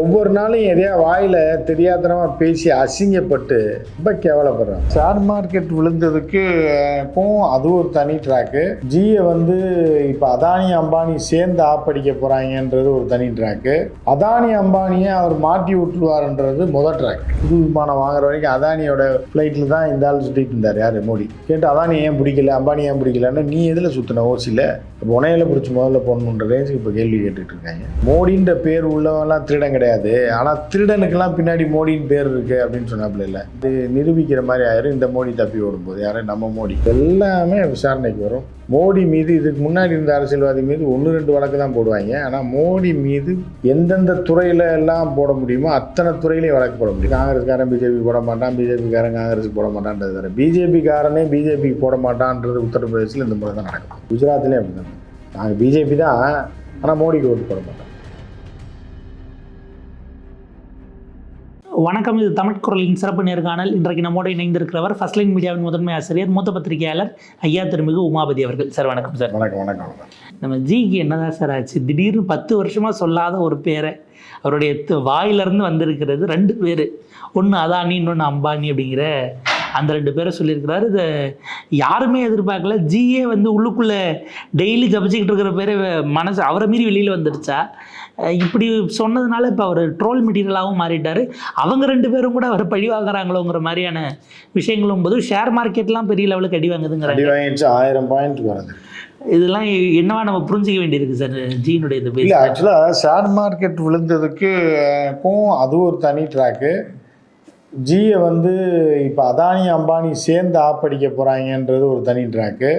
ஒவ்வொரு நாளும் எதையா வாயில் தெரியாதனமாக பேசி அசிங்கப்பட்டு ரொம்ப கேவலப்படுறான். ஷேர் மார்க்கெட் விழுந்ததுக்கும் அது ஒரு தனி ட்ராக்கு ஜியை வந்து இப்போ அதானி அம்பானி சேர்ந்து ஆப்படிக்க போகிறாங்கன்றது ஒரு தனி ட்ராக்கு அதானி அம்பானியை அவர் மாட்டி விட்டுருவாருன்றது முதல் ட்ராக் புது விமானம் வாங்குற வரைக்கும் அதானியோட ஃப்ளைட்டில் தான் இந்த ஆள் சுற்றிட்டு இருந்தார். யார்? மோடி. கேட்டு அதானி ஏன் பிடிக்கல? அம்பானி ஏன் பிடிக்கலன்னு நீ எதில் சுற்றின ஓசியில் இப்போ உனையில பிடிச்சி முதல்ல போடணுன்ற ரேஞ்சுக்கு இப்போ கேள்வி கேட்டுட்டு இருக்காங்க. மோடின்ற பேர் உள்ளவெல்லாம் திருடன் கிடையாது. கிடையாது. ஆனால் திருடனுக்கெல்லாம் பின்னாடி மோடின்னு பேர் இருக்கு அப்படின்னு சொன்னாப்புல இல்லை? இது நிரூபிக்கிற மாதிரி ஆயிரும் இந்த மோடி தப்பி ஓடும்போது. யாரும் நம்ம மோடி. எல்லாமே விசாரணைக்கு வரும். மோடி மீது இதுக்கு முன்னாடி இருந்த அரசியல்வாதி மீது ஒன்று ரெண்டு வழக்கு தான் போடுவாங்க. ஆனால் மோடி மீது எந்தெந்த துறையில எல்லாம் போட முடியுமோ அத்தனை துறையிலையும் வழக்கு போட முடியும். காங்கிரஸ்காரன் பிஜேபி போட மாட்டான் பிஜேபிக்காரன் காங்கிரஸுக்கு போட மாட்டான்றது வேறு. பிஜேபிக்காரனே பிஜேபிக்கு போட மாட்டான்றது உத்தரப்பிரதேசில் இந்த முறை தான் நடக்கும் குஜராத்லேயும் அப்படி தான் நாங்கள் பிஜேபி தான் ஆனால் மோடிக்கு ஓட்டு போட மாட்டோம். வணக்கம் இது தமிழ் குரலின் சிறப்பு நேர்காணல். இன்றைக்கு நம்மோடு இணைந்திருக்கிறவர் ஃபர்ஸ்ட் லைன் மீடியாவின் முதன்மை ஆசிரியர் மூத்த பத்திரிகையாளர் ஐயா திருமிகு உமாபதி அவர்கள். சார் வணக்கம் சார். வணக்கம் வணக்கம். நம்ம ஜிக்கு என்னதான் சார் ஆச்சு? திடீர்னு பத்து வருஷமா சொல்லாத ஒரு பேரை. அவருடைய வாயிலிருந்து வந்திருக்கிறது ரெண்டு பேர். ஒன்று அதானி இன்னொன்று அம்பானி அப்படிங்கிற அந்த ரெண்டு பேரை சொல்லியிருக்கிறாரு. இதை யாருமே எதிர்பார்க்கல. ஜியே வந்து உள்ளுக்குள்ளே டெய்லி ஜபிச்சுக்கிட்டு இருக்கிற பேரை மனசு அவரை மீறி வெளியில் வந்துடுச்சா இப்படி சொன்னதுனால இப்போ அவர் ட்ரோல் மெட்டீரியலாகவும் மாறிட்டார். அவங்க ரெண்டு பேரும் கூட அவரை பழி வாங்குறாங்களோங்கிற மாதிரியான விஷயங்களும் போது ஷேர் மார்க்கெட்லாம் பெரிய லெவலுக்கு அடி வாங்குதுங்கிறாங்க. ஆயிரம் பாயிண்ட் வரது இதெல்லாம் என்னவா நம்ம புரிஞ்சுக்க வேண்டியிருக்கு சார் ஜீனுடைய இந்த இல்லை ஆக்சுவலாக ஷேர் மார்க்கெட் விழுந்ததுக்கும் அது ஒரு தனி ட்ராக்கு ஜியை வந்து இப்போ அதானி அம்பானி சேர்ந்து ஆப்படிக்க போகிறாங்கன்றது ஒரு தனி ட்ராக்கு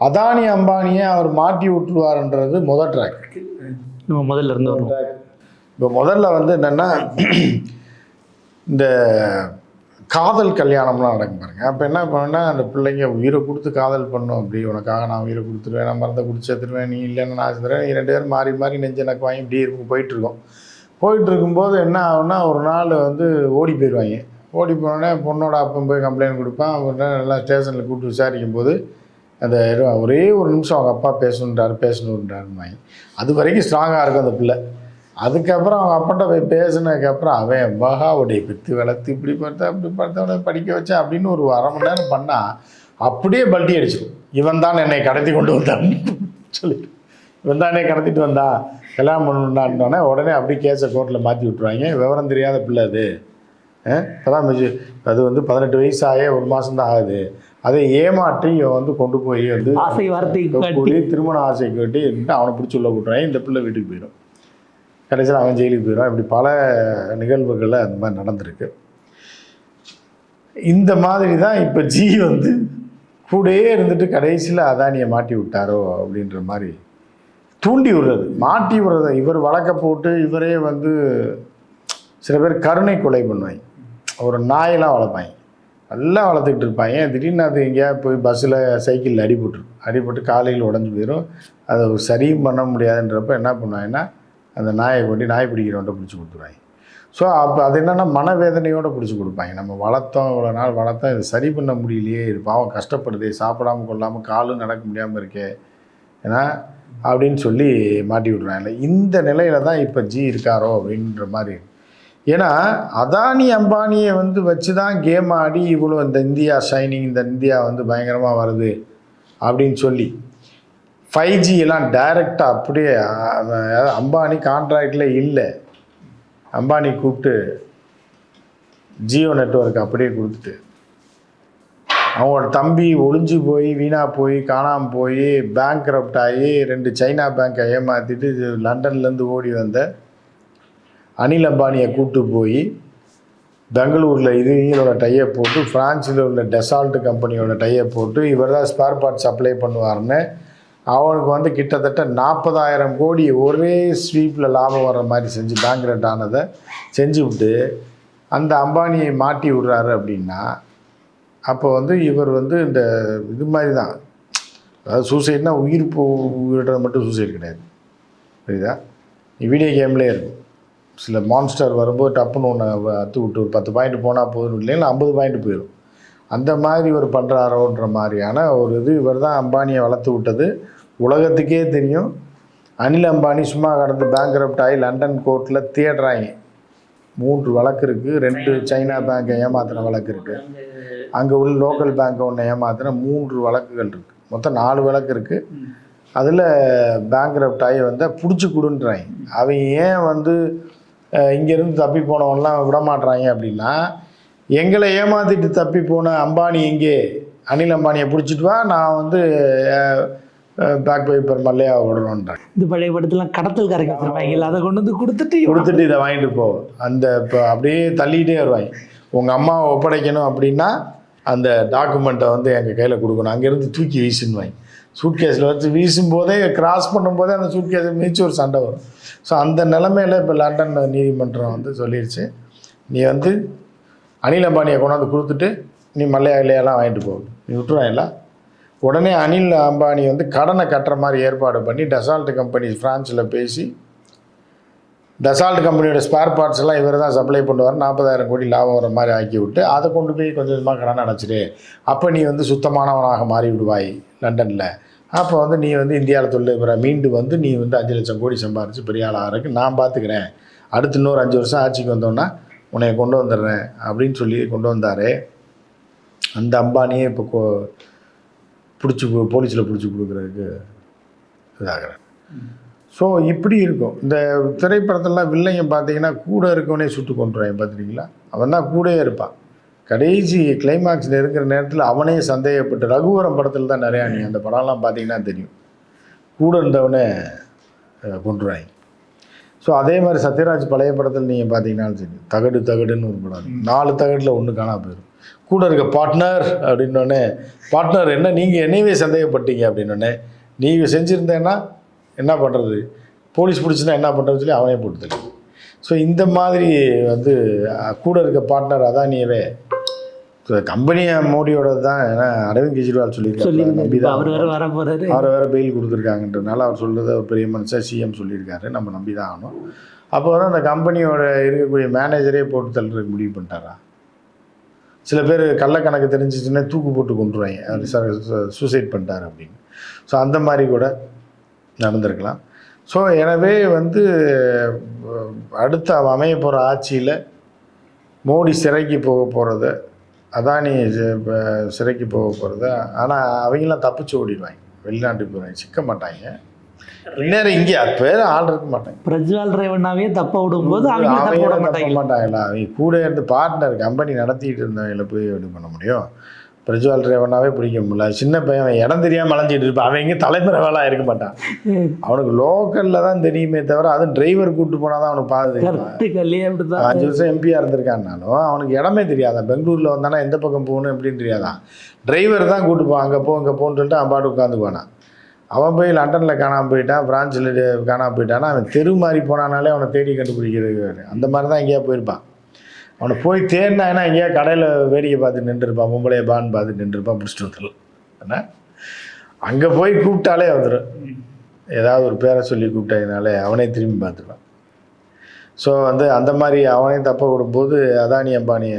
அதானி அம்பானியை அவர் மாட்டி விட்டுருவாருன்றது முதல் ட்ராக் நம்ம முதல்ல இருந்து வரும் இப்போ முதல்ல வந்து என்னென்னா இந்த காதல் கல்யாணம்லாம் நடக்கும் பாருங்க. அப்போ என்ன பண்ணுன்னா அந்த பிள்ளைங்க உயிரை கொடுத்து காதல் பண்ணும். அப்படி உனக்காக நான் உயிரை கொடுத்துருவேன் நான் மருந்தை குடிச்சு எடுத்துருவேன் நீ இல்லைன்னு நான் செத்துருவேன் நீ ரெண்டு பேரும் மாறி மாறி நெஞ்சு எனக்கு வாங்கி இப்படி இருக்கும். போயிட்டுருக்கோம் போயிட்டு இருக்கும்போது என்ன ஆகுனா ஒரு நாள் வந்து ஓடி போயிடுவாங்க ஓடி போனோடனே பொண்ணோட அப்பன் போய் கம்ப்ளைண்ட் கொடுப்பான். அவர்கிட்ட நல்லா ஸ்டேஷனில் கூப்பிட்டு விசாரிக்கும் போது அந்த ஒரே ஒரு நிமிஷம் அவங்க அப்பா பேசணுன்றாரு பேசணுன்றாருமாங்க அது வரைக்கும் ஸ்ட்ராங்காக இருக்கும் அந்த பிள்ளை. அதுக்கப்புறம் அவங்க அப்பாட்ட போய் பேசினதுக்கப்புறம் அவன் மகாவுடைய பித்து வளர்த்து இப்படி பார்த்தா அப்படி பார்த்தா அவனை படிக்க வச்சா அப்படின்னு ஒரு அரை மணி நேரம் பண்ணால் அப்படியே பல்ட்டி அடிச்சிடும். இவன் தான் என்னை கடத்தி கொண்டு வந்தான். சொல்லிட்டு. இவன் தான் என்னை கடத்திட்டு வந்தா கல்யாணம் பண்ணணுன்னான்னொடனே உடனே அப்படியே கேஸை கோர்ட்டில் மாற்றி விட்ருவாங்க விவரம் தெரியாத பிள்ளை அது. இப்போதான் அது வந்து பதினெட்டு வயசாயே ஒரு மாதம் தான் ஆகுது. அதை ஏமாற்றி இவன் வந்து கொண்டு போய் வந்து ஆசை வார்த்தை கூடி திருமண ஆசை கட்டி அவனை பிடிச்சி உள்ள கூட்டுறாங்க இந்த பிள்ளை வீட்டுக்கு போயிடும். கடைசியில் அவன் ஜெயிலுக்கு போயிடும் இப்படி பல நிகழ்வுகளில் அந்த மாதிரி நடந்திருக்கு. இந்த மாதிரி தான் இப்போ ஜி வந்து கூடயே இருந்துட்டு கடைசியில் அதானியை மாட்டி விட்டாரோ அப்படின்ற மாதிரி தூண்டி விடுறது. மாட்டி விடுறது இவர் வழக்க போட்டு இவரே வந்து சில பேர் கருணை கொலை பண்ணுவாங்க. ஒரு நாயெல்லாம் வளர்ப்பாங்க. நல்லா வளர்த்துக்கிட்டு இருப்பாங்க. திடீர்னு அது எங்கேயா போய் பஸ்ஸில் சைக்கிளில் அடிபட்டுரும் அடிபட்டு காலையில் உடஞ்சி போயிடும். அதை சரியும் பண்ண முடியாதுன்றப்ப என்ன பண்ணுவாங்கன்னா அந்த நாயை கொண்டு நாய் பிடிக்கிறவன்ட்ட பிடிச்சி கொடுத்துருவாங்க. ஸோ அப்போ அது என்னென்னா மனவேதனையோடு பிடிச்சி கொடுப்பாங்க. நம்ம வளர்த்தோம் இவ்வளோ நாள் வளர்த்தோம் இதை சரி பண்ண முடியலையே இது பாவம் கஷ்டப்படுதே சாப்பிடாம கொள்ளாமல் காலும் நடக்க முடியாமல் இருக்கே ஏன்னா அப்படின்னு சொல்லி மாட்டி விட்றாங்க இந்த நிலையில தான் இப்போ ஜி இருக்காரோ அப்படின்ற மாதிரி ஏன்னா அதானி அம்பானியை வந்து வச்சு தான் கேம் ஆடி இவ்வளோ இந்த இந்தியா ஷைனிங் இந்த இந்தியா வந்து பயங்கரமாக வருது அப்படின்னு சொல்லி. ஃபைவ் ஜி எல்லாம் டைரெக்டாக அப்படியே அம்பானி கான்ட்ராக்டில் இல்லை. அம்பானி கூப்பிட்டு ஜியோ நெட்வொர்க் அப்படியே கொடுத்துட்டு. அவங்களோட தம்பி ஒளிஞ்சு போய் வீணாக போய் காணாமல் போய் பேங்க் ஆகி ரெண்டு சைனா பேங்க்கை ஏமாற்றிட்டு இது லண்டன்லேருந்து ஓடி வந்த அனில் அம்பானியை கூப்பிட்டு போய் பெங்களூரில் இது இவங்களோட டையை போட்டு ஃப்ரான்ஸில் உள்ள டெசால்ட் கம்பெனியோட டையை போட்டு இவர் தான் ஸ்பேர் பார்ட் சப்ளை பண்ணுவார்னு அவனுக்கு வந்து கிட்டத்தட்ட நாற்பதாயிரம் கோடி ஒரே ஸ்வீப்பில் லாபம் வர்ற மாதிரி செஞ்சு பேங்க்ரட் ஆனதை செஞ்சு விட்டு அந்த அம்பானியை மாட்டி விடுறாரு அப்படின்னா அப்போ வந்து இவர் வந்து இந்த இது மாதிரி தான். அதாவது சூசைட்னா உயிர் போ உயிரிடுறது மட்டும் சூசைட் கிடையாது. புரியுதா? வீடியோ கேம்லேயே இருக்கும். சில மான்ஸ்டர் வரும்போது டப்புன்னு ஒன்று அத்து விட்டு ஒரு பத்து பாயிண்ட் போனால் போதும் இல்லைன்னா ஐம்பது பாயிண்ட் போயிடும். அந்த மாதிரி இவர் பண்ணுறாரோன்ற மாதிரியான ஒரு இது இவர் தான் அம்பானியை வளர்த்து விட்டது. உலகத்துக்கே தெரியும். அனில் அம்பானி சும்மா கடந்து பேங்க் ஆகி லண்டன் கோர்ட்டில் தேடுறாங்க மூன்று வழக்கு இருக்குது ரெண்டு சைனா பேங்கை ஏமாத்தின வழக்கு இருக்குது அங்கே உள்ள லோக்கல் பேங்க்கை ஒன்று ஏமாத்தின மூன்று வழக்குகள் இருக்குது மொத்தம் நாலு வழக்கு இருக்குது அதில் பேங்க் ஆகி வந்தால் பிடிச்சி கொடுன்றாங்க. அவன் ஏன் வந்து இங்கேருந்து தப்பி போனவன்லாம் விட மாட்றாங்க அப்படின்னா எங்களை ஏமாத்திட்டு தப்பி போன அம்பானி எங்கே அனில் அம்பானியை பிடிச்சிட்டு வா நான் வந்து பேக் பேப்பர் மல்லையா விடுறோன்றாங்க இந்த பழைய படத்துலாம் கடத்தல் கரைக்க வச்சிருப்பாங்க அதை கொண்டு வந்து கொடுத்துட்டு கொடுத்துட்டு இதை வாங்கிட்டு போ. அந்த இப்போ அப்படியே தள்ளிக்கிட்டே வருவாங்க. உங்கள் அம்மாவை ஒப்படைக்கணும் அப்படின்னா அந்த டாக்குமெண்ட்டை வந்து எங்கள் கையில் கொடுக்கணும். அங்கேருந்து தூக்கி வீசுன்னுவாங்க சூட் கேஸில் வச்சு வீசும் போதே கிராஸ் பண்ணும்போதே அந்த சூட் கேஸை ஒரு சண்டை வரும். ஸோ அந்த நிலமையில இப்போ லண்டன் நீதிமன்றம் வந்து சொல்லிடுச்சு நீ வந்து அனில் அம்பானியை கொண்டாந்து கொடுத்துட்டு நீ மல்லையா இல்லையெல்லாம் வாங்கிட்டு போ. நீ விட்டுருவாயில்ல உடனே அனில் அம்பானி வந்து கடனை கட்டுற மாதிரி ஏற்பாடு பண்ணி டசால்ட் கம்பெனி ஃப்ரான்ஸில் பேசி டசால்ட் கம்பெனியோட ஸ்பேர் பார்ட்ஸ் எல்லாம் இவர் தான் சப்ளை பண்ணுவார். நாற்பதாயிரம் கோடி லாபம் வர மாதிரி ஆக்கி விட்டு அதை கொண்டு போய் கொஞ்சம் கொஞ்சமாக கடன் அடைச்சிடு. அப்போ நீ வந்து சுத்தமானவனாக மாறி விடுவாய் லண்டனில். அப்போ வந்து நீ வந்து இந்தியாவில் தொழில் மீண்டு வந்து நீ வந்து அஞ்சு லட்சம் கோடி சம்பாரித்து பெரிய ஆளாக இருக்கு நான் பார்த்துக்கிறேன். அடுத்து இன்னொரு அஞ்சு வருஷம் ஆட்சிக்கு வந்தோன்னா உன்னை கொண்டு வந்துடுறேன் அப்படின்னு சொல்லி கொண்டு வந்தார். அந்த அம்பானியே இப்போ கோ பிடிச்சி போலீஸில் பிடிச்சி கொடுக்குறதுக்கு இதாகிறேன் ஸோ இப்படி இருக்கும். இந்த திரைப்படத்திலலாம் வில்லைங்க பார்த்தீங்கன்னா கூட இருக்கவனே சுட்டு கொண்டுருவான் பார்த்துருக்கீங்களா அவன் தான் கூடயே இருப்பான். கடைசி கிளைமாக்ஸில் இருக்கிற நேரத்தில் அவனே சந்தேகப்பட்டு ரகுவரம் படத்தில் தான் நிறையா நீ அந்த படம்லாம் பார்த்தீங்கன்னா தெரியும். கூட இருந்தவனே கொன்றுவாங்க ஸோ அதே மாதிரி சத்யராஜ் பழைய படத்தில் நீங்கள் பார்த்தீங்கன்னாலும் சரி தகடு தகடுன்னு ஒரு படம். நாலு தகடில் ஒன்று காணா போயிடும். கூட இருக்க பார்ட்னர் அப்படின்னோடனே பார்ட்னர் என்ன நீங்கள் என்னையவே சந்தேகப்பட்டீங்க அப்படின்னோடனே நீங்கள் செஞ்சுருந்தேன்னா என்ன பண்ணுறது போலீஸ் பிடிச்சுன்னா என்ன பண்ணுறதுன்னு சொல்லி அவனே போட்டு தள்ளி ஸோ இந்த மாதிரி வந்து கூட இருக்க பார்ட்னர் அதானியவே கம்பெனியை மோடியோட தான் ஏன்னா அரவிந்த் கெஜ்ரிவால் சொல்லியிருக்காரு. சொல்லி நம்பி தான் அவர் வேற வர அவரை வேற பெயில் கொடுத்துருக்காங்கன்றதுனால அவர் சொல்கிறத பெரிய மனுஷன் சிஎம் சொல்லியிருக்காரு. நம்ம நம்பி தான் ஆகணும். அப்போ வந்து அந்த கம்பெனியோட இருக்கக்கூடிய மேனேஜரே போட்டு தள்ளுறதுக்கு முடிவு பண்ணிட்டாரா? சில பேர் கள்ளக்கணக்கு தெரிஞ்சிச்சுன்னா தூக்கு போட்டு கொண்டுருவாங்க அவர் சூசைட் பண்ணிட்டாரு அப்படின்னு. ஸோ அந்த மாதிரி கூட நடந்திருக்கலாம். ஸோ எனவே வந்து அடுத்த அமைய போகிற ஆட்சியில் மோடி சிறைக்கு போக போகிறத அதானி சிறைக்கு போக போகிறத ஆனால் அவங்களாம் தப்பிச்சு ஓடிடுவாங்க. வெளிநாட்டுக்கு போகிறாங்க சிக்க மாட்டாங்க. நேரம் இங்கே பேர் ஆள் இருக்க மாட்டாங்க. பிரஜ்வால் ரேவண்ணாவே தப்ப விடும்போது அவங்க தப்ப மாட்டாங்களா. அவங்க கூட இருந்து பார்ட்னர் கம்பெனி நடத்திட்டு இருந்தவங்கள போய் இது பண்ண முடியும். பிரஜ்வால் ரேவனாவே பிடிக்க முடியல சின்ன பையன் இடம் தெரியாமல் அலைஞ்சிட்டு இருப்பான். அவன் எங்கே தலைமுறைவாளாக இருக்க மாட்டான். அவனுக்கு லோக்கலில் தான் தெரியுமே தவிர அதுவும் டிரைவர் கூப்பிட்டு போனால் தான் அவனுக்கு பாது அஞ்சு வருஷம் எம்பியாக இருந்திருக்கான்னாலும் அவனுக்கு இடமே தெரியாதான் பெங்களூரில் வந்தானா எந்த பக்கம் போகணும் எப்படின்னு தெரியாதான் டிரைவர் தான் கூட்டு போ அங்கே போ இங்கே போன்னு சொல்லிட்டு அவன் பாட்டு உட்காந்துக்குவானா அவன் போய் லண்டனில் காணாமல் போயிட்டான் பிரான்ச்சில் காணாமல் போயிட்டானா? அவன் தெரு மாதிரி போனானாலே அவனை தேடி கண்டுபிடிக்கிறது அந்த மாதிரி தான் எங்கேயா போயிருப்பான். அவனை போய் தேடினாங்கன்னா எங்கேயா கடையில் வேடிக்கை பார்த்து நின்றுருப்பான் பொம்பளைய பான்னு பார்த்து நின்றுருப்பான் பிடிச்சிட்டு வந்துடலாம். என்ன? அங்கே போய் கூப்பிட்டாலே வந்துடும் ஏதாவது ஒரு பேரை சொல்லி கூப்பிட்டதுனாலே அவனே திரும்பி பார்த்துருவான் ஸோ வந்து அந்த மாதிரி அவனையும் தப்பாக விடும்போது அதானி அம்பானி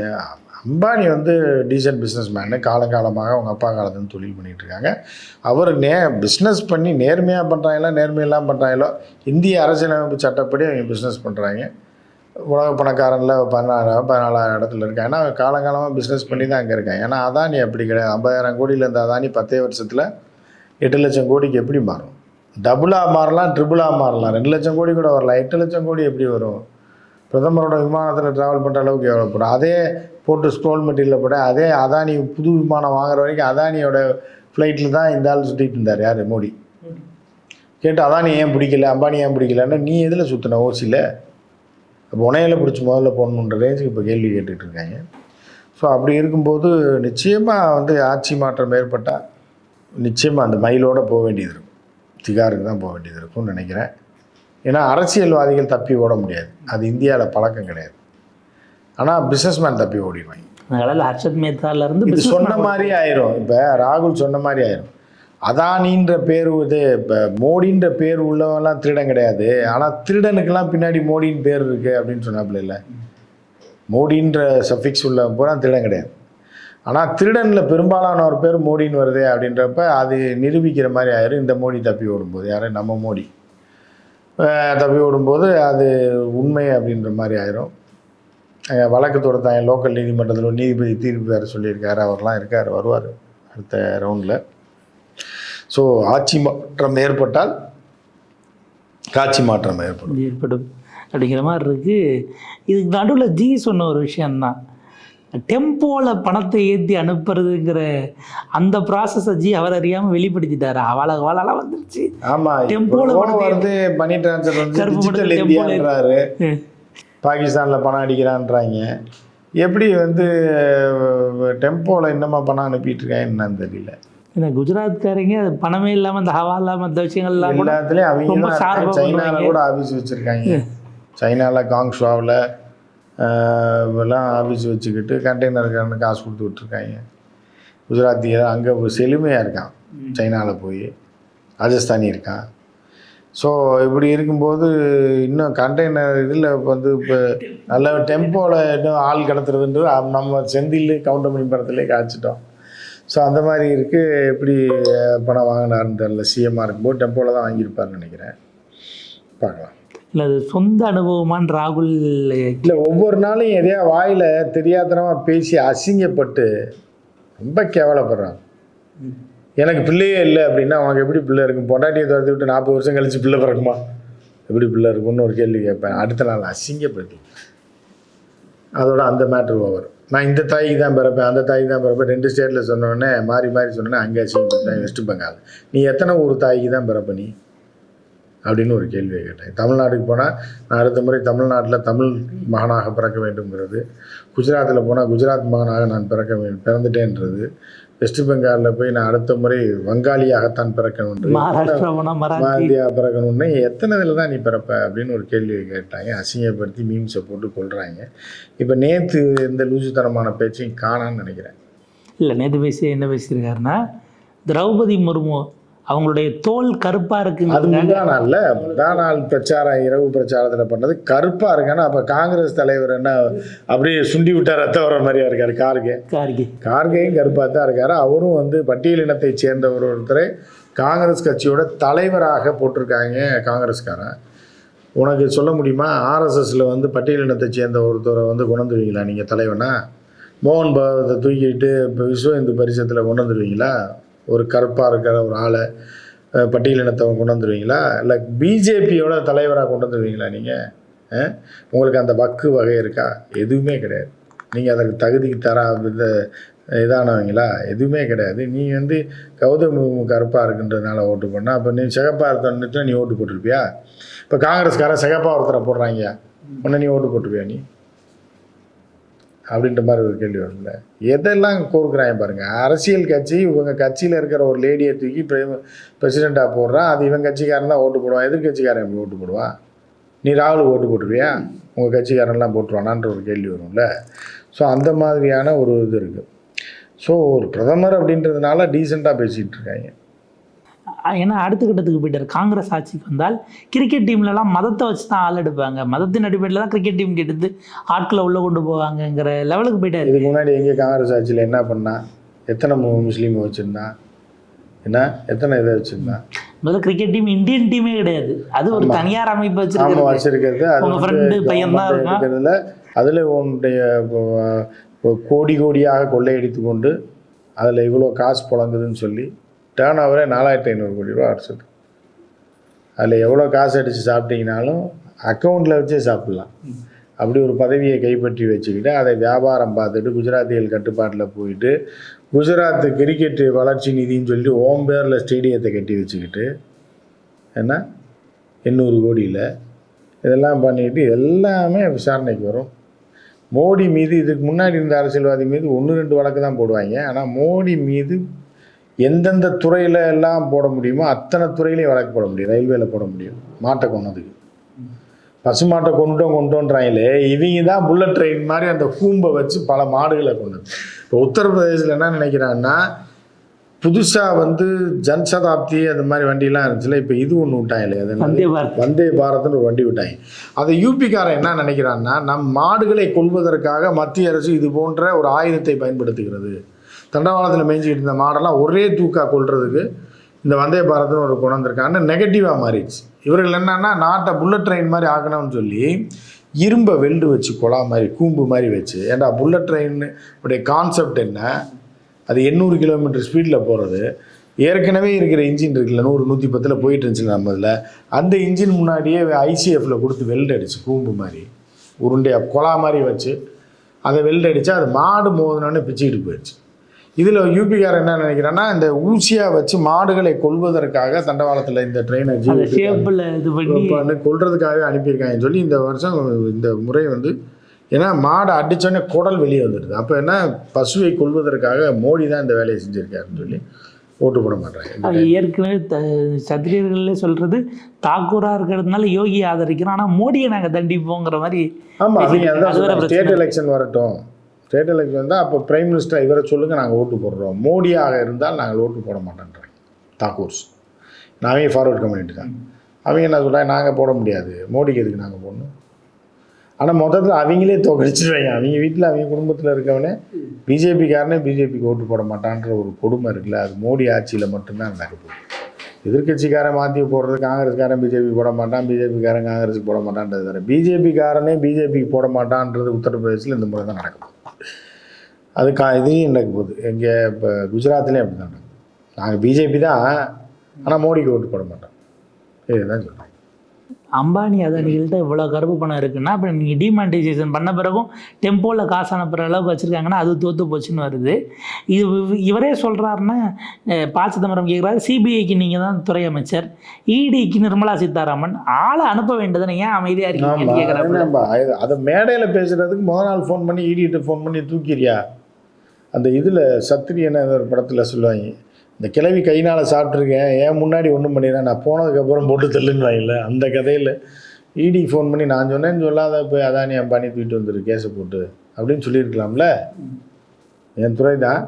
அம்பானி வந்து டீசன்ட் பிஸ்னஸ் மேனு காலங்காலமாக அவங்க அப்பா காலத்துலேருந்து தொழில் பண்ணிகிட்டு இருக்காங்க. அவர் நே பிஸ்னஸ் பண்ணி நேர்மையாக பண்ணுறாங்களோ நேர்மையெல்லாம் பண்ணுறாங்களோ இந்திய அரசியலமைப்பு சட்டப்படி அவங்க பிஸ்னஸ் பண்ணுறாங்க உலக பணக்காரனில் பதினாறாயிரம் பதினாலாயிரம் இடத்துல இருக்காங்க ஏன்னா காலங்காலமாக பிஸ்னஸ் பண்ணி தான் அங்கே இருக்காங்க ஏன்னா அதானி அப்படி கிடையாது. ஐம்பதாயிரம் கோடியில் இருந்த அதானி பத்தே வருஷத்தில் எட்டு லட்சம் கோடிக்கு எப்படி மாறும்? டபுளாக மாறலாம் ட்ரிபிளாக மாறலாம். ரெண்டு லட்சம் கோடி கூட வரலாம். எட்டு லட்சம் கோடி எப்படி வரும்? பிரதமரோட விமானத்தில் ட்ராவல் பண்ணுற அளவுக்கு எவ்வளோப்படும் அதே போட்டு ஸ்க்ரோல் மெட்டீரியலில் போட அதே அதானி புது விமானம் வாங்குற வரைக்கும் அதானியோட ஃப்ளைட்டில் தான் இந்த ஆள் சுற்றிட்டு இருந்தார். யார்? மோடி. கேட்டு அதானி ஏன் பிடிக்கல? அம்பானி ஏன் பிடிக்கலன்னா நீ எதில் சுற்றின ஓசியில் அப்போ உனையில பிடிச்சி முதல்ல போடணுன்ற ரேஞ்சுக்கு இப்போ கேள்வி கேட்டுட்டு இருக்காங்க. ஸோ அப்படி இருக்கும்போது நிச்சயமாக வந்து ஆட்சி மாற்றம் ஏற்பட்டால் நிச்சயமாக அந்த மயிலோட போக வேண்டியது இருக்கும். திகாருக்கு தான் போக வேண்டியது இருக்கும்னு நினைக்கிறேன். ஏன்னா அரசியல்வாதிகள் தப்பி ஓட முடியாது. அது இந்தியாவில் பழக்கம் கிடையாது. ஆனால் பிஸ்னஸ்மேன் தப்பி ஓடிடுவாங்க. அதனால ஹர்ஷத் மேத்தால இருந்து இது business சொன்ன மாதிரி ஆயிரும். இப்போ ராகுல் சொன்ன மாதிரி ஆயிரும். அதானின்ற பேர் இது இப்போ மோடின்ற பேர் உள்ளவெல்லாம் திருடன் கிடையாது. ஆனால் திருடனுக்கெல்லாம் பின்னாடி மோடின்னு பேர் இருக்குது அப்படின்னு சொன்னாப்புல இல்லை. மோடின்ற சஃபிக்ஸ் உள்ள பூரா திருடன் கிடையாது. ஆனால் திருடனில் பெரும்பாலான ஒரு பேர் மோடின்னு வருது அப்படின்றப்ப அது நிரூபிக்கிற மாதிரி ஆயிரும். இந்த மோடி தப்பி ஓடும்போது. யாரும் நம்ம மோடி. தப்பி ஓடும்போது அது உண்மை அப்படின்ற மாதிரி ஆயிரும். வழக்கு தொடுத்தாங்க லோக்கல் நீதிமன்றத்தில் நீதிபதி தீர்ப்பு வேறு சொல்லியிருக்காரு. அவர்லாம் இருக்கார். வருவார் அடுத்த ரவுண்டில் ஸோ ஆட்சி மாற்றம் ஏற்பட்டால் காட்சி மாற்றம் ஏற்படும். ஏற்படும். அப்படிங்கிற மாதிரி இருக்கு. இதுக்கு நடுவில் ஜி சொன்ன ஒரு விஷயம்தான். டெம்போவில் பணத்தை ஏற்றி அனுப்புறதுங்கிற அந்த ப்ராசஸை ஜி அவர் அறியாமல் வெளிப்படுத்திட்டாரு. அவளை அவளாலாம் வந்துருச்சு. ஆமாம் பணத்தை வந்து மணி டிரான்ஸ்ஃபர் வந்து டிஜிட்டல் இந்தியான்றாரு. பாகிஸ்தானில் பணம் அடிக்கிறான்றாங்க. எப்படி வந்து டெம்போவில் இன்னமா பணம் அனுப்பிட்டு இருக்காங்க என்னன்னு தெரியல. இந்த குஜராத்காரங்க பணமே இல்லாமல் இந்த ஹவாலா மற்ற விஷயங்கள்லாம் எல்லாத்துலேயும் அவங்க பண்ணுவாங்க. கூட ஆஃபீஸ் வச்சுருக்காங்க. சைனாவில் காங்ஷுவாவில் எல்லாம் ஆஃபீஸ் வச்சுக்கிட்டு கண்டெய்னருக்காரனு காசு கொடுத்து விட்ருக்காங்க குஜராத்திய அங்கே செழுமையாக இருக்கான். சைனாவில் போய். ராஜஸ்தானி இருக்கான். ஸோ இப்படி இருக்கும்போது இன்னும் கண்டெய்னர் இதில் வந்து இப்போ நல்ல டெம்போவில் இன்னும் ஆள் கடத்துறதுன்றது நம்ம செந்தில் கவுண்டமணி படத்துலேயே காய்ச்சிட்டோம் ஸோ அந்த மாதிரி இருக்குது எப்படி பணம் வாங்கினாருன்னு தெரில சிஎம்மாக இருக்கும்போது டெம்போவில் தான் வாங்கியிருப்பாருன்னு நினைக்கிறேன். பார்க்கலாம். இல்லை அது சொந்த அனுபவமான்னு ராகுல் இல்லை ஒவ்வொரு நாளும் எதையா வாயில் தெரியாதனமாக பேசி அசிங்கப்பட்டு ரொம்ப கேவலப்படுறாங்க. எனக்கு பிள்ளையே இல்லை அப்படின்னா உனக்கு எப்படி பிள்ளை இருக்கும்? பொண்டாட்டியை துரத்தி விட்டு நாற்பது வருஷம் கழிச்சு பிள்ளை பிறக்குமா? எப்படி பிள்ளை இருக்கும்னு ஒரு கேள்வி கேட்பேன். அடுத்த நாள் அசிங்கப்படுத்தி. அதோட அந்த மேட்ரு ஓவர் நான் இந்த தாய்க்கு தான் பிறப்பேன் அந்த தாய்க்கு தான் பிறப்பேன். ரெண்டு ஸ்டேட்டில் சொன்னோடனே மாறி மாறி சொன்னோன்னே அங்கே அசிங்கப்படுத்தேன் வெஸ்ட் பெங்கால் நீ எத்தனை ஒரு தாய்க்கு தான் பிறப்ப நீ? அப்படின்னு ஒரு கேள்வியை கேட்டேன். தமிழ்நாட்டுக்கு போனால் நான் அடுத்த முறை தமிழ்நாட்டில் தமிழ் மகனாக பிறக்க வேண்டும்ங்கிறது குஜராத்தில் போனால் குஜராத் மகனாக நான் பிறக்க வே பிறந்துட்டேன்றது வெஸ்ட் பெங்காலில் போய் நான் அடுத்த முறை வங்காளியாகத்தான் பிறக்கணுன்றது மகாராஷ்டிரா போனால் மராத்தி. இந்தியா பிறக்கணும்னு எத்தனை இதில் தான் நீ பிறப்ப அப்படின்னு ஒரு கேள்வி கேட்டாங்க. அசிங்கப்படுத்தி மீம்ஸை போட்டு கொள்கிறாங்க இப்போ நேற்று இந்த லூசுத்தனமான பேச்சையும் காணான்னு நினைக்கிறேன். இல்லை நேற்று பேசி என்ன பேசியிருக்காருன்னா திரௌபதி முர்மு அவங்களுடைய தோல் கருப்பாக அது இருக்குங்க முந்தா நாள்ல முந்தா நாள் பிரச்சாரம் இரவு பிரச்சாரத்தில் பண்ணது கருப்பாக இருக்கான்னு அப்போ காங்கிரஸ் தலைவர் என்ன அப்படியே சுண்டி விட்டார் ரத்த வர மாதிரியா இருக்காரு கார்கே. கார்கி. கார்கேயும் கருப்பாக தான் இருக்காரு. அவரும் வந்து பட்டியலினத்தை சேர்ந்த ஒரு ஒருத்தரை காங்கிரஸ் கட்சியோட தலைவராக போட்டிருக்காங்க காங்கிரஸ்காரன். உனக்கு சொல்ல முடியுமா? ஆர்எஸ்எஸ்ல வந்து பட்டியலினத்தை சேர்ந்த ஒருத்தரை வந்து கொண்டு வந்துருவீங்களா நீங்கள் தலைவனா? மோகன் பாகவத்தை தூக்கிட்டு இப்போ விஸ்வ இந்து பரிசத்தில் கொண்டு வந்துருவீங்களா? ஒரு கருப்பாக இருக்கிற ஒரு ஆளை பட்டியலினத்தவங்க கொண்டு வந்துருவீங்களா? இல்லை பிஜேபியோட தலைவராக கொண்டு வந்துருவீங்களா நீங்கள் உங்களுக்கு அந்த வக்கு வகை இருக்கா? எதுவுமே கிடையாது. நீங்கள் அதற்கு தகுதிக்கு தர இந்த இதானவங்களா? எதுவுமே கிடையாது. நீ வந்து கௌதம் கருப்பாக இருக்குன்றதுனால ஓட்டு போடணும். அப்போ நீ சிகப்பாக இருக்கணுன்னு நீ ஓட்டு போட்டிருப்பியா? இப்போ காங்கிரஸ்காரன் சிகப்பாக ஒருத்தரை போடுறாங்க உடனே நீ ஓட்டு போட்டிருப்பியா நீ? அப்படின்ற மாதிரி ஒரு கேள்வி வரும்ல. எதெல்லாம் கோருக்குறாங்க பாருங்கள் அரசியல் கட்சி இவங்க கட்சியில் இருக்கிற ஒரு லேடியை தூக்கி பிரசிடெண்ட்டாக போடுறான் அது இவன் கட்சிக்காரன் தான் ஓட்டு போடுவான் எதிர்கட்சிக்காரன் எப்படி ஓட்டு போடுவான் நீ ராகுல் ஓட்டு போட்டுருவியா? உங்கள் கட்சிக்காரன்லாம் போட்டுருவானான்ற ஒரு கேள்வி வரும்ல. ஸோ அந்த மாதிரியான ஒரு இது இருக்குது ஸோ ஒரு பிரதமர் அப்படின்றதுனால டீசெண்டாக பேசிகிட்டு இருக்காங்க. ஏன்னா அடுத்த கட்டத்துக்கு போயிட்டார். காங்கிரஸ் ஆட்சிக்கு வந்தால் கிரிக்கெட் டீம்லலாம் மதத்தை வச்சு தான் ஆள் எடுப்பாங்க. மதத்தின் அடிப்படையில் தான் கிரிக்கெட் டீம் எடுத்து ஆட்களை உள்ளே கொண்டு போவாங்கங்கிற லெவலுக்கு போயிட்டாரு. இதுக்கு முன்னாடி எங்கே காங்கிரஸ் ஆட்சியில் என்ன பண்ணா? எத்தனை முஸ்லீமை வச்சுருந்தான் என்ன? எத்தனை இதை வச்சுருந்தான் முதல்ல கிரிக்கெட் டீம் இந்தியன் டீமே கிடையாது. அது ஒரு தனியார் அமைப்பு வச்சிருக்கிறது. வச்சிருக்கிறது. அது உங்க friend பையன் தான். எடுக்கிறதுல அதில் உன்னுடைய கோடி கோடியாக கொள்ளையடித்து கொண்டு அதில் இவ்வளோ காசு புழங்குதுன்னு சொல்லி டேர்ன் ஓவரே நாலாயிரத்தி ஐநூறு கோடி ரூபா அடிச்சது அதில் எவ்வளோ காசு அடித்து சாப்பிட்டீங்கனாலும் அக்கௌண்ட்டில் வச்சே சாப்பிட்லாம். அப்படி ஒரு பதவியை கைப்பற்றி வச்சுக்கிட்டு அதை வியாபாரம் பார்த்துட்டு குஜராத்திகள் கட்டுப்பாட்டில் போயிட்டு குஜராத் கிரிக்கெட் வளர்ச்சி நிதின்னு சொல்லிட்டு ஓம் பேரில் ஸ்டேடியத்தை கட்டி வச்சுக்கிட்டு என்ன? எண்ணூறு கோடியில் இதெல்லாம் பண்ணிட்டு எல்லாமே விசாரணைக்கு வரும். மோடி மீது இதுக்கு முன்னாடி இருந்த அரசியல்வாதி மீது ஒன்று ரெண்டு வழக்கு தான் போடுவாங்க. ஆனால் மோடி மீது எந்தெந்த துறையில் எல்லாம் போட முடியுமோ அத்தனை துறையிலையும் வழக்கு போட முடியும். ரயில்வேல போட முடியும். மாட்டை கொன்னதுக்கு. பசுமாட்டை கொண்டுட்டோம் கொண்டுட்டோன்றாங்களே இவங்க தான் புல்லட் ட்ரெயின் மாதிரி அந்த கூம்பை வச்சு பல மாடுகளை கொண்டது. இப்போ உத்தரப்பிரதேசில் என்ன நினைக்கிறாங்கன்னா புதுசாக வந்து ஜன்சதாப்தி அந்த மாதிரி வண்டிலாம் இருந்துச்சுல இப்போ இது ஒன்று விட்டாங்களே அது? வந்தே பாரத். வந்தே பாரத்னு ஒரு வண்டி விட்டாங்க. அதை யூபிக்காரன் என்ன நினைக்கிறான்னா நம் மாடுகளை கொள்வதற்காக மத்திய அரசு இது போன்ற ஒரு ஆயுதத்தை பயன்படுத்துகிறது. தண்டவாளத்தில் மேய்ஞ்சிக்கிட்டு இருந்த மாடெல்லாம் ஒரே தூக்காக கொள்றதுக்கு இந்த வந்தே பாரத்னு ஒரு கொண்டு வந்திருக்கான்னு நெகட்டிவாக மாறிடுச்சு. இவர்கள் என்னன்னா நாட்டை புல்லட் ட்ரெயின் மாதிரி ஆக்கணும்னு சொல்லி இரும்பை வெல்டு வச்சு குழா மாதிரி கூம்பு மாதிரி வச்சு ஏன்டா புல்லட் ட்ரெயின் உடைய கான்செப்ட் என்ன? அது எண்ணூறு கிலோமீட்டர் ஸ்பீடில் போகிறது ஏற்கனவே இருக்கிற இன்ஜின் இருக்குல்ல நூறு நூற்றி பத்தில் போயிட்டு இருந்துச்சு நம்ம இதில். அந்த இன்ஜின் முன்னாடியே ஐசிஎஃப்ல கொடுத்து வெல்டு அடிச்சு கூம்பு மாதிரி உருண்டையாக குழா மாதிரி வச்சு அதை வெல்டு அடித்து அது மாடு மோதினோடனே பிச்சுக்கிட்டு போயிடுச்சு. இதில் யூபிக்காரன் என்ன நினைக்கிறான்னா இந்த ஊசியாக வச்சு மாடுகளை கொல்வதற்காக தண்டவாளத்தில் இந்த ட்ரெயினை பண்ணி கொல்றதுக்காகவே அனுப்பியிருக்காங்கன்னு சொல்லி இந்த வருஷம் இந்த முறை வந்து ஏன்னா மாடை அடித்தோடனே குடல் வெளியே வந்துடுது. அப்போ என்ன பசுவை கொல்வதற்காக மோடி தான் இந்த வேலையை செஞ்சுருக்காருன்னு சொல்லி ஓட்டு போட மாட்டாங்க ஏற்கனவே த சத்திரியர்களே சொல்கிறது தாக்கூராக இருக்கிறதுனால யோகி ஆதரிக்கிறோம் ஆனால் மோடியை நாங்கள் தண்டிப்போங்கிற மாதிரி ஆமாம். ஸ்டேட் எலெக்ஷன் வரட்டும். ஸ்டேட் எலெக்ஷன் இருந்தால் அப்போ பிரைம் மினிஸ்டர் இவரை சொல்லுங்கள் நாங்கள் ஓட்டு போடுறோம். மோடியாக இருந்தால் நாங்கள் ஓட்டு போட மாட்டேன்றாங்க தாக்கூர்ஸ் நாங்கள் ஃபார்வர்ட் கம்யூனிட்டி தான் அவங்க என்ன சொல்கிறாங்க நாங்கள் போட முடியாது. மோடிக்கு எதுக்கு நாங்கள் போடணும்? ஆனால் மொத்தத்தில் அவங்களே தோக்கடிச்சிடுவாங்க அவங்க வீட்டில் அவங்க குடும்பத்தில் இருக்கவனே பிஜேபிக்காரனே பிஜேபிக்கு ஓட்டு போட மாட்டான்ற ஒரு கொடுமை இருக்குல்ல. அது மோடி ஆட்சியில் மட்டும்தான் நடக்குது. எதிர்கட்சிக்காரன் எதிர்க்கட்சிக்காரன் மாற்றி போடுறது காங்கிரஸ்காரன் பிஜேபி போட மாட்டான் பிஜேபிக்காரன் காங்கிரஸுக்கு போட மாட்டான்றது வேறு பிஜேபிக்காரனே பிஜேபிக்கு போட மாட்டான்றது உத்தரப்பிரதேசில் இந்த முறை தான் நடக்குது. அது கா இதையும் நடக்க போகுது. எங்கே இப்போ குஜராத்லேயும் அப்படி தான் நடக்கும் நாங்கள் பிஜேபி தான் ஆனால் மோடிக்கு ஓட்டு போட மாட்டோம். இதுதான் சொல்கிறேன் அம்பானி அதானிகள்கிட்ட இவ்வளோ கருப்பு பணம் இருக்குன்னா இப்போ நீங்கள் டிமானிட்டைசேஷன் பண்ண பிறகும் டெம்போவில் காசு அனுப்புகிற அளவுக்கு வச்சுருக்காங்கன்னா அது தோற்று போச்சுன்னு வருது. இது இவ- இவரே சொல்கிறாருன்னா ப சிதம்பரம் கேட்குறாரு சிபிஐக்கு நீங்கள் தான் துறை அமைச்சர் இடிக்கு நிர்மலா சீதாராமன் ஆளை அனுப்ப வேண்டியதுன்னு ஏன் அமைதியாக இருக்கீங்கன்னு கேட்குறாங்க அதை மேடையில் பேசுகிறதுக்கு முத நாள் ஃபோன் பண்ணி ஈடிட்டு ஃபோன் பண்ணி தூக்கிறியா அந்த இதில் சத்திரியன ஒரு படத்தில் சொல்லுவாங்க இந்த கிழவி கைனால் சாப்பிட்ருக்கேன் ஏன் முன்னாடி ஒன்றும் பண்ணிடுறேன் நான் போனதுக்கப்புறம் போட்டு தள்ளுன்னு வாங்கல அந்த கதையில் இடி ஃபோன் பண்ணி நான் சொன்னேன்னு சொல்லாத போய் அதானி அம்பானி தூக்கிட்டு வந்துரு கேஸை போட்டு அப்படின்னு சொல்லியிருக்கலாம்ல. என் துறை தான்.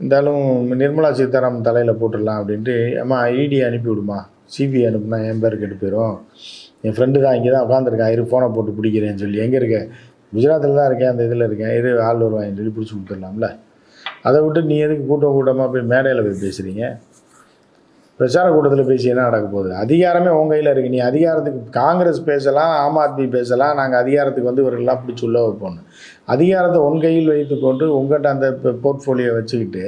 இருந்தாலும் நிர்மலா சீதாராமன் தலையில் போட்டுடலாம் அப்படின்ட்டு அம்மா இடி அனுப்பி விடுமா? சிபிஐ அனுப்புனா என் பேர் கெட்டு போயிடும் என் ஃப்ரெண்டு தான் இங்கே தான் உட்காந்துருக்கான் இரு ஃபோனை போட்டு பிடிக்கிறேன்னு சொல்லி எங்கே இருக்க? குஜராத்தில் தான் இருக்கேன் அந்த இதில் இருக்கேன். இரு ஆள் வருவாங்க சொல்லி பிடிச்சி கொடுத்துடலாம்ல. அதை விட்டு நீ எதுக்கு கூட்டம் கூட்டமாக போய் மேடையில் போய் பேசுகிறீங்க பிரச்சார கூட்டத்தில் பேசி என்ன நடக்க போகுது? அதிகாரமே உன் கையில் இருக்குது நீ அதிகாரத்துக்கு காங்கிரஸ் பேசலாம் ஆம் ஆத்மி பேசலாம் நாங்கள் அதிகாரத்துக்கு வந்து இவர்கள்லாம் பிடிச்சி உள்ள வைப்போம் அதிகாரத்தை உன் கையில் வைத்துக்கொண்டு உங்கள்கிட்ட அந்த போர்ட்ஃபோலியோ வச்சுக்கிட்டு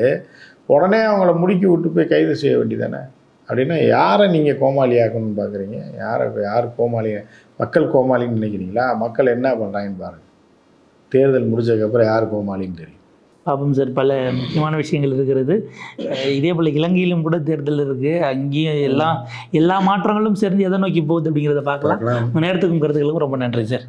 உடனே அவங்கள முடுக்கி விட்டு போய் கைது செய்ய வேண்டியதானே? அப்படின்னா யாரை நீங்கள் கோமாளி ஆக்கணும்னு பார்க்குறீங்க யாரை யார் கோமாளி மக்கள் கோமாளின்னு நினைக்கிறீங்களா? மக்கள் என்ன பண்ணுறாங்கன்னு பாருங்கள் தேர்தல் முடிச்சதுக்கப்புறம் யார் கோமாளின்னு தெரியும். பாப்போம் சார் பல முக்கியமான விஷயங்கள் இருக்கிறது. இதே போல் இலங்கையிலும் கூட தேர்தல் இருக்குது அங்கேயும் எல்லாம் எல்லா மாற்றங்களும் சேர்ந்து எதை நோக்கி போகுது அப்படிங்கிறத பார்க்கலாம். நேரத்துக்கும் கருத்துக்களுக்கும் ரொம்ப நன்றி சார்.